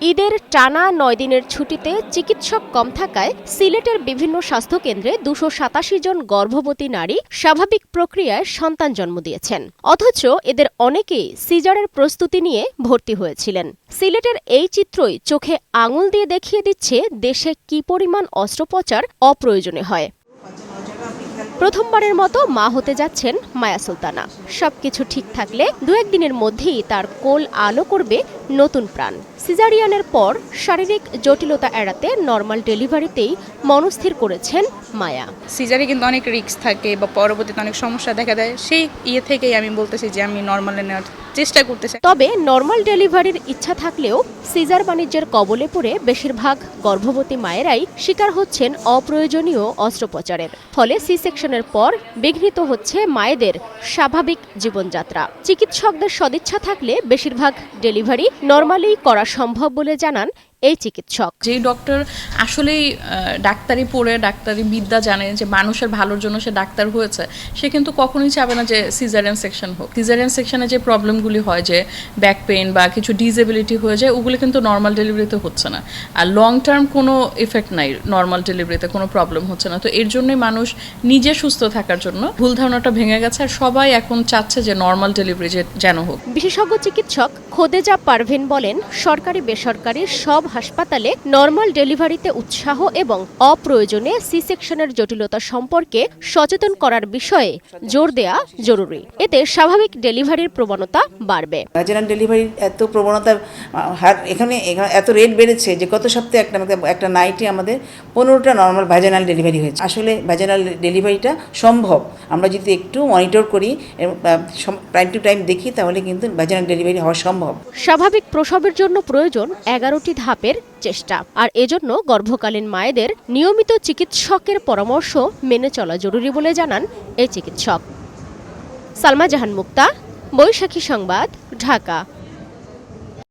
ঈদের টানা নয় দিনের ছুটিতে চিকিৎসক কম থাকায় সিলেটের বিভিন্ন স্বাস্থ্যকেন্দ্রে দুশো সাতাশি জন গর্ভবতী নারী স্বাভাবিক প্রক্রিয়ায় সন্তান জন্ম দিয়েছেন। অথচ এদের অনেকেই সিজারের প্রস্তুতি নিয়ে ভর্তি হয়েছিলেন। সিলেটের এই চিত্রই চোখে আঙুল দিয়ে দেখিয়ে দিচ্ছে দেশে কি পরিমাণ অস্ত্রোপচার অপ্রয়োজনে হয়। প্রথমবারের মতো মা হতে যাচ্ছেন মায়া সুলতানা। সবকিছু ঠিক থাকলে দু একদিনের মধ্যেই তার কোল আলো করবে নতুন প্রাণ। সিজারিয়ানের পর শারীরিক জটিলতা এড়াতে নর্মাল ডেলিভারিতেই মনস্থির করেছেন মায়া। সিজারে কিন্তু অনেক রিস্ক থাকে বা পরবর্তীতে অনেক সমস্যা দেখা দেয়। সেই ইয়ে থেকেই আমি বলতেছি যে আমি নর্মালে নেওয়ার চেষ্টা করতেছি। তবে নর্মাল ডেলিভারির ইচ্ছা থাকলেও সিজার বাণিজ্যের কবলে পড়ে বেশিরভাগ গর্ভবতী মায়েরাই শিকার হচ্ছেন অপ্রয়োজনীয় অস্ত্রোপচারের। ফলে সি সেকশনের পর বিঘ্নিত হচ্ছে মায়েদের স্বাভাবিক জীবনযাত্রা। চিকিৎসকদের সদিচ্ছা থাকলে বেশিরভাগ ডেলিভারি নর্মালি করা সম্ভব বলে জানান এই চিকিৎসক। যেই ডক্টর আসলেই ডাক্তারি পড়ে ডাক্তারি বিদ্যা জানে যে মানুষের ভালোর জন্য সে ডাক্তার হয়েছে সে কিন্তু কখনোই চাবে না যে সিজারিয়ান সেকশন হোক। সিজারিয়ান সেকশনে যে প্রবলেমগুলি হয় যে ব্যাক পেইন বা কিছু ডিসেবিলিটি হয়ে যায় ওগুলো কিন্তু নর্মাল ডেলিভারিতে হচ্ছে না। আর লং টার্ম কোনো এফেক্ট নাই নর্মাল ডেলিভারিতে কোনো প্রবলেম হচ্ছে না। তো এর জন্যই মানুষ নিজে সুস্থ থাকার জন্য ভুল ধারণাটা ভেঙে গেছে আর সবাই এখন চাচ্ছে যে নর্মাল ডেলিভারি যেন হোক। বিশেষজ্ঞ চিকিৎসক খোদেজা পারভিন বলেন সরকারি বেসরকারি সব হাসপাতালে নর্মাল ডেলিভারিতে উৎসাহ এবং অপ্রয়োজনে সি সেকশনের জটিলতা সম্পর্কে সচেতন করার বিষয়ে জোর দেয়া জরুরি। এতে স্বাভাবিক ডেলিভারির প্রবণতা বাড়বে। ভ্যাজিনাল ডেলিভারির এত প্রবণতা হার এখানে এত রেট বেড়েছে যে গত সপ্তাহে একটা একটা নাইটে আমাদের পনেরোটা নর্মাল ভ্যাজিনাল ডেলিভারি হয়েছে। আসলে ভ্যাজিনাল ডেলিভারিটা সম্ভব। আমরা যদি একটু মনিটর করি টাইম টু টাইম দেখি তাহলে কিন্তু ভ্যাজিনাল ডেলিভারি হওয়া সম্ভব। স্বাভাবিক প্রসবের জন্য প্রয়োজন এগারোটি ধাপের চেষ্টা। আর এজন্য গর্ভকালীন মায়েদের নিয়মিত চিকিৎসকের পরামর্শ মেনে চলা জরুরি বলে জানান এই চিকিৎসক। সালমা জাহান মুক্তা, বৈশাখী সংবাদ, ঢাকা।